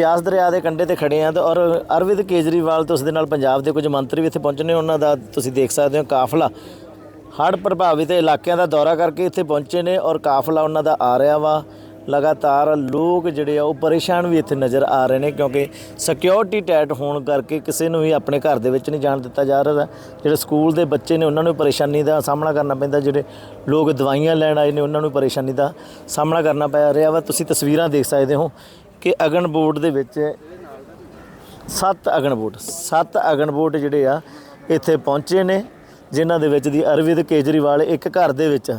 ਬਿਆਸ ਦਰਿਆ ਦੇ ਕੰਢੇ ਤੇ ਖੜੇ ਆ ਤੇ ਔਰ ਅਰਵਿੰਦ ਕੇਜਰੀਵਾਲ ਤੇ ਉਸ ਦੇ ਨਾਲ ਪੰਜਾਬ ਦੇ ਕੁਝ ਮੰਤਰੀ ਵੀ ਇੱਥੇ ਪਹੁੰਚੇ ਨੇ, ਉਹਨਾਂ ਦਾ ਤੁਸੀਂ ਦੇਖ ਸਕਦੇ ਹੋ ਕਾਫਲਾ। ਹੜ੍ਹ ਪ੍ਰਭਾਵਿਤ ਇਲਾਕਿਆਂ ਦਾ ਦੌਰਾ ਕਰਕੇ ਇੱਥੇ ਪਹੁੰਚੇ ਨੇ ਔਰ ਕਾਫਲਾ ਉਹਨਾਂ ਦਾ ਆ ਰਿਹਾ ਵਾ। ਲਗਾਤਾਰ ਲੋਕ ਜਿਹੜੇ ਆ, ਉਹ ਪਰੇਸ਼ਾਨ ਵੀ ਇੱਥੇ ਨਜ਼ਰ ਆ ਰਹੇ ਨੇ ਕਿਉਂਕਿ ਸਿਕਿਉਰਿਟੀ ਟਾਈਟ ਹੋਣ ਕਰਕੇ ਕਿਸੇ ਨੂੰ ਵੀ ਆਪਣੇ ਘਰ ਦੇ ਵਿੱਚ ਨਹੀਂ ਜਾਣ ਦਿੱਤਾ ਜਾ ਰਿਹਾ। ਜਿਹੜੇ ਸਕੂਲ ਦੇ ਬੱਚੇ ਨੇ, ਉਹਨਾਂ ਨੂੰ ਪਰੇਸ਼ਾਨੀ ਦਾ ਸਾਹਮਣਾ ਕਰਨਾ ਪੈਂਦਾ। ਜਿਹੜੇ ਲੋਕ ਦਵਾਈਆਂ ਲੈਣ ਆਏ ਨੇ, ਉਹਨਾਂ ਨੂੰ ਪਰੇਸ਼ਾਨੀ ਦਾ ਸਾਹਮਣਾ ਕਰਨਾ ਪੈ ਰਿਹਾ ਵਾ। ਤੁਸੀਂ ਤਸਵੀਰਾਂ ਦੇਖ ਸਕਦੇ ਹੋ ਕਿ ਅਗਨ ਬੋਰਡ ਦੇ ਵਿੱਚ ਸੱਤ ਅਗਨ ਬੋਰਡ ਸੱਤ ਅਗਨ ਬੋਰਡ ਜਿਹੜੇ ਆ, ਇੱਥੇ ਪਹੁੰਚੇ ਨੇ, ਜਿਨ੍ਹਾਂ ਦੇ ਵਿੱਚ ਦੀ ਅਰਵਿੰਦ ਕੇਜਰੀਵਾਲ ਇੱਕ ਘਰ ਦੇ ਵਿੱਚ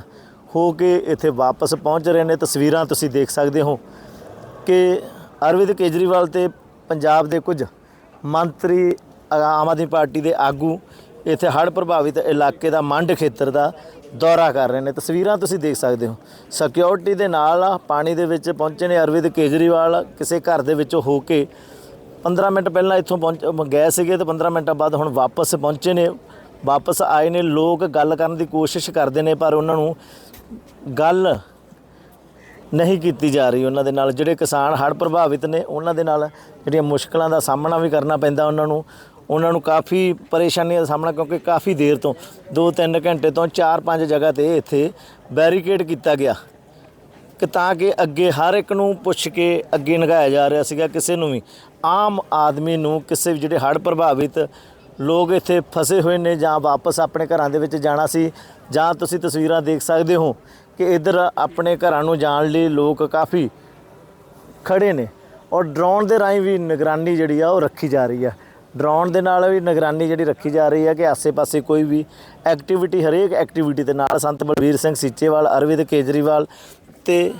ਹੋ ਕੇ ਇੱਥੇ ਵਾਪਸ ਪਹੁੰਚ ਰਹੇ ਨੇ। ਤਸਵੀਰਾਂ ਤੁਸੀਂ ਦੇਖ ਸਕਦੇ ਹੋ ਕਿ ਅਰਵਿੰਦ ਕੇਜਰੀਵਾਲ ਤੇ ਪੰਜਾਬ ਦੇ ਕੁਝ ਮੰਤਰੀ, ਆਮ ਆਦਮੀ ਪਾਰਟੀ ਦੇ ਆਗੂ ਇੱਥੇ ਹੜ੍ਹ ਪ੍ਰਭਾਵਿਤ ਇਲਾਕੇ ਦਾ ਮੰਡ ਖੇਤਰ ਦਾ ਦੌਰਾ ਕਰ ਰਹੇ ਨੇ। ਤਸਵੀਰਾਂ ਤੁਸੀਂ ਦੇਖ ਸਕਦੇ ਹੋ। ਸਿਕਿਉਰਿਟੀ ਦੇ ਨਾਲ ਪਾਣੀ ਦੇ ਵਿੱਚ ਪਹੁੰਚੇ ਨੇ ਅਰਵਿੰਦ ਕੇਜਰੀਵਾਲ। ਕਿਸੇ ਘਰ ਦੇ ਵਿੱਚੋਂ ਹੋ ਕੇ 15 ਮਿੰਟ ਪਹਿਲਾਂ ਇੱਥੋਂ ਪਹੁੰਚ ਗਏ ਸੀਗੇ ਤੇ 15 ਮਿੰਟਾਂ ਬਾਅਦ ਹੁਣ ਵਾਪਸ ਪਹੁੰਚੇ ਨੇ। ਵਾਪਸ ਆਏ ਨੇ। ਲੋਕ ਗੱਲ ਕਰਨ ਦੀ ਕੋਸ਼ਿਸ਼ ਕਰਦੇ ਨੇ, ਪਰ ਉਹਨਾਂ ਨੂੰ ਗੱਲ ਨਹੀਂ ਕੀਤੀ ਜਾ ਰਹੀ ਉਹਨਾਂ ਦੇ ਨਾਲ। ਜਿਹੜੇ ਕਿਸਾਨ ਹੜ੍ਹ ਪ੍ਰਭਾਵਿਤ ਨੇ, ਉਹਨਾਂ ਦੇ ਨਾਲ ਜਿਹੜੀਆਂ ਮੁਸ਼ਕਲਾਂ ਦਾ ਸਾਹਮਣਾ ਵੀ ਕਰਨਾ ਪੈਂਦਾ ਉਹਨਾਂ ਨੂੰ। ਉਹਨਾਂ ਨੂੰ ਕਾਫੀ ਪਰੇਸ਼ਾਨੀਆਂ ਦਾ ਸਾਹਮਣਾ ਕਿਉਂਕਿ ਕਾਫੀ ਦੇਰ ਤੋਂ 2-3 ਘੰਟੇ ਤੋਂ 4-5 ਜਗ੍ਹਾ ਤੇ ਇੱਥੇ ਬੈਰੀਕੇਡ ਕੀਤਾ ਗਿਆ। ਕਿ ਤਾਂ ਕਿ ਅੱਗੇ ਹਰ ਇੱਕ ਨੂੰ ਪੁੱਛ ਕੇ ਅੱਗੇ ਲੰਘਾਇਆ ਜਾ ਰਿਹਾ ਸੀਗਾ ਕਿਸੇ ਨੂੰ ਵੀ। ਆਮ ਆਦਮੀ ਨੂੰ ਕਿਸੇ ਵੀ ਜਿਹੜੇ ਹੜ੍ਹ ਪ੍ਰਭਾਵਿਤ ਲੋਕ ਇੱਥੇ ਫਸੇ ਹੋਏ ਨੇ ਜਾਂ ਵਾਪਸ ਆਪਣੇ ਘਰਾਂ ਦੇ ਵਿੱਚ ਜਾਣਾ ਸੀ, ਜਾਂ ਤੁਸੀਂ ਤਸਵੀਰਾਂ ਦੇਖ ਸਕਦੇ ਹੋ ਕਿ ਇੱਧਰ ਆਪਣੇ ਘਰਾਂ ਨੂੰ ਜਾਣ ਲਈ ਲੋਕ ਕਾਫੀ ਖੜੇ ਨੇ। ਔਰ ਡਰੋਨ ਦੇ ਰਾਹੀਂ ਵੀ ਨਿਗਰਾਨੀ ਜਿਹੜੀ ਆ ਉਹ ਰੱਖੀ ਜਾ ਰਹੀ ਆ। ਡਰੋਨ ਦੇ ਨਾਲ ਵੀ ਨਿਗਰਾਨੀ ਜਿਹੜੀ ਰੱਖੀ ਜਾ ਰਹੀ ਹੈ ਕਿ ਆਸੇ-ਪਾਸੇ ਕੋਈ ਵੀ ਐਕਟੀਵਿਟੀ ਹਰੇਕ ਐਕਟੀਵਿਟੀ ਦੇ ਨਾਲ ਸੰਤ ਬਲਬੀਰ ਸਿੰਘ ਸੀਚੇਵਾਲ, ਅਰਵਿੰਦ ਕੇਜਰੀਵਾਲ ਤੇ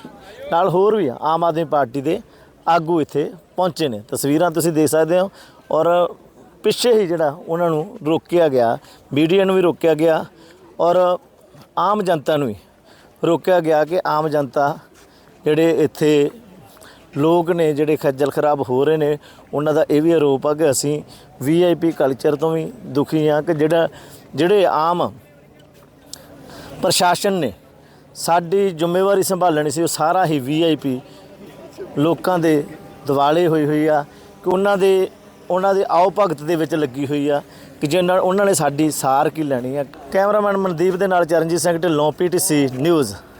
ਨਾਲ ਹੋਰ ਵੀ ਆਮ ਆਦਮੀ ਪਾਰਟੀ ਦੇ ਆਗੂ ਇੱਥੇ ਪਹੁੰਚੇ ਨੇ। ਤਸਵੀਰਾਂ ਤੁਸੀਂ ਦੇਖ ਸਕਦੇ ਹੋ ਔਰ ਪਿੱਛੇ ਹੀ ਜਿਹੜਾ ਉਹਨਾਂ ਨੂੰ ਰੋਕਿਆ ਗਿਆ, ਮੀਡੀਆ ਨੂੰ ਵੀ ਰੋਕਿਆ ਗਿਆ ਔਰ ਆਮ ਜਨਤਾ ਨੂੰ ਵੀ ਰੋਕਿਆ ਗਿਆ ਕਿ ਆਮ ਜਨਤਾ ਜਿਹੜੇ ਇੱਥੇ ਲੋਕ ਨੇ ਜਿਹੜੇ ਖੱਜਲ ਖਰਾਬ ਹੋ ਰਹੇ ਨੇ, ਉਹਨਾਂ ਦਾ ਇਹ ਵੀ ਆਰੋਪ ਆ ਕਿ ਅਸੀਂ ਵੀਆਈਪੀ ਕਲਚਰ ਤੋਂ ਵੀ ਦੁਖੀ ਆ ਕਿ ਜਿਹੜਾ, ਜਿਹੜੇ ਆਮ ਪ੍ਰਸ਼ਾਸਨ ਨੇ ਸਾਡੀ ਜ਼ਿੰਮੇਵਾਰੀ ਸੰਭਾਲਣੀ ਸੀ, ਉਹ ਸਾਰਾ ਹੀ ਵੀਆਈਪੀ ਲੋਕਾਂ ਦੇ ਦਿਵਾਲੇ ਹੋਈ ਹੋਈ ਆ, ਕਿ ਉਹਨਾਂ ਦੇ ਉਹਨਾਂ ਦੇ ਆਓ ਭਗਤ ਦੇ ਵਿੱਚ ਲੱਗੀ ਹੋਈ ਆ, ਕਿ ਜਿਹਨਾਂ ਉਹਨਾਂ ਨੇ ਸਾਡੀ ਸਾਰ ਕੀ ਲੈਣੀ ਆ। ਕੈਮਰਾਮੈਨ ਮਨਦੀਪ ਦੇ ਨਾਲ ਚਰਨਜੀਤ ਸਿੰਘ ਢਿੱਲੋਂ ਪੀਟੀਸੀ ਨਿਊਜ਼